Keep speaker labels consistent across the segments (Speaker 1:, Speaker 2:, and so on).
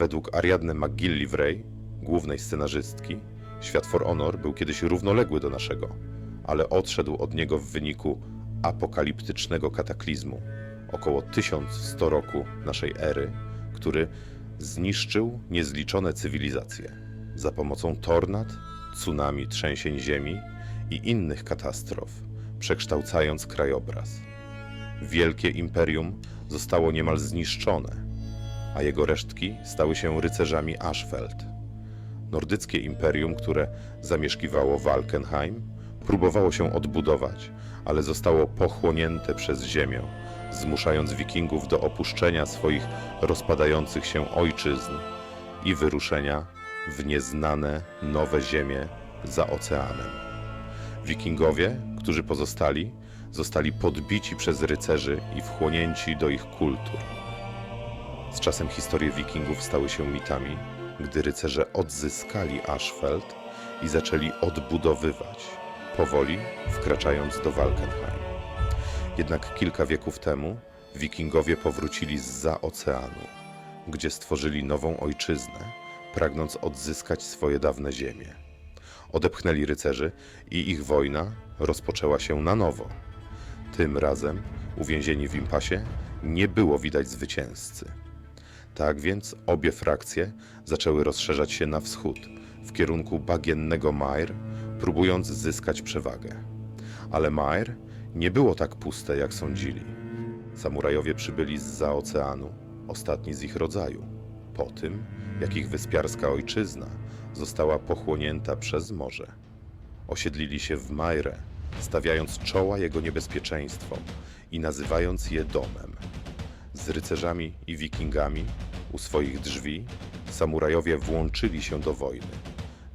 Speaker 1: Według Ariadny McGillivray, głównej scenarzystki, świat For Honor był kiedyś równoległy do naszego, ale odszedł od niego w wyniku apokaliptycznego kataklizmu około 1100 roku naszej ery, który zniszczył niezliczone cywilizacje za pomocą tornad, tsunami, trzęsień ziemi i innych katastrof, przekształcając krajobraz. Wielkie imperium zostało niemal zniszczone, a jego resztki stały się rycerzami Ashfeld. Nordyckie imperium, które zamieszkiwało Walkenheim, próbowało się odbudować, ale zostało pochłonięte przez ziemię, zmuszając wikingów do opuszczenia swoich rozpadających się ojczyzn i wyruszenia w nieznane nowe ziemie za oceanem. Wikingowie, którzy pozostali, zostali podbici przez rycerzy i wchłonięci do ich kultur. Z czasem historie wikingów stały się mitami, gdy rycerze odzyskali Ashfeld i zaczęli odbudowywać, powoli wkraczając do Walkenheim. Jednak kilka wieków temu wikingowie powrócili zza oceanu, gdzie stworzyli nową ojczyznę, pragnąc odzyskać swoje dawne ziemie. Odepchnęli rycerzy i ich wojna rozpoczęła się na nowo. Tym razem, uwięzieni w impasie, nie było widać zwycięzcy. Tak więc obie frakcje zaczęły rozszerzać się na wschód, w kierunku bagiennego Mair, próbując zyskać przewagę. Ale Mair nie było tak puste, jak sądzili. Samurajowie przybyli zza oceanu, ostatni z ich rodzaju, po tym, jak ich wyspiarska ojczyzna została pochłonięta przez morze. Osiedlili się w Maire, stawiając czoła jego niebezpieczeństwom i nazywając je domem. Z rycerzami i wikingami u swoich drzwi samurajowie włączyli się do wojny.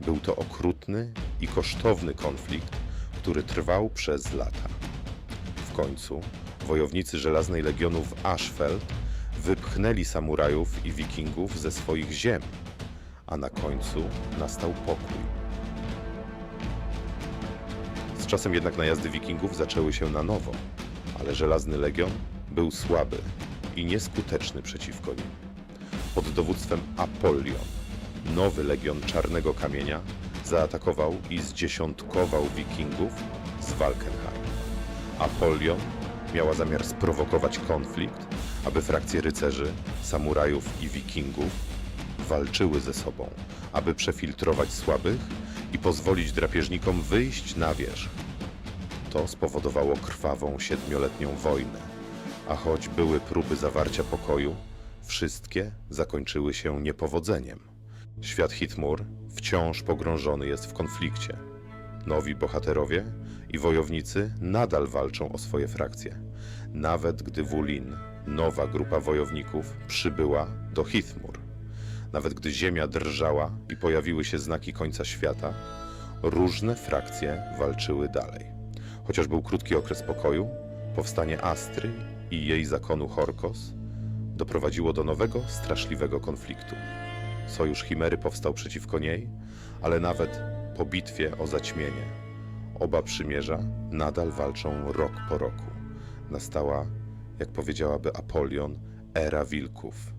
Speaker 1: Był to okrutny i kosztowny konflikt, który trwał przez lata. W końcu wojownicy Żelaznej Legionu w Ashfeld wypchnęli samurajów i wikingów ze swoich ziem, a na końcu nastał pokój. Z czasem jednak najazdy wikingów zaczęły się na nowo, ale Żelazny Legion był słaby i nieskuteczny przeciwko nim. Pod dowództwem Apolion, nowy legion Czarnego Kamienia zaatakował i zdziesiątkował wikingów z Walkenheim. Apolion miała zamiar sprowokować konflikt, aby frakcje rycerzy, samurajów i wikingów walczyły ze sobą, aby przefiltrować słabych i pozwolić drapieżnikom wyjść na wierzch. To spowodowało krwawą siedmioletnią wojnę, a choć były próby zawarcia pokoju, wszystkie zakończyły się niepowodzeniem. Świat Hitmur wciąż pogrążony jest w konflikcie. Nowi bohaterowie i wojownicy nadal walczą o swoje frakcje, nawet gdy Wulin, nowa grupa wojowników, przybyła do Hithmur. Nawet gdy ziemia drżała i pojawiły się znaki końca świata, różne frakcje walczyły dalej. Chociaż był krótki okres pokoju, powstanie Astry i jej zakonu Horkos doprowadziło do nowego, straszliwego konfliktu. Sojusz Chimery powstał przeciwko niej, ale nawet po bitwie o zaćmienie oba przymierza nadal walczą rok po roku. Nastała, jak powiedziałaby Apolion, era wilków.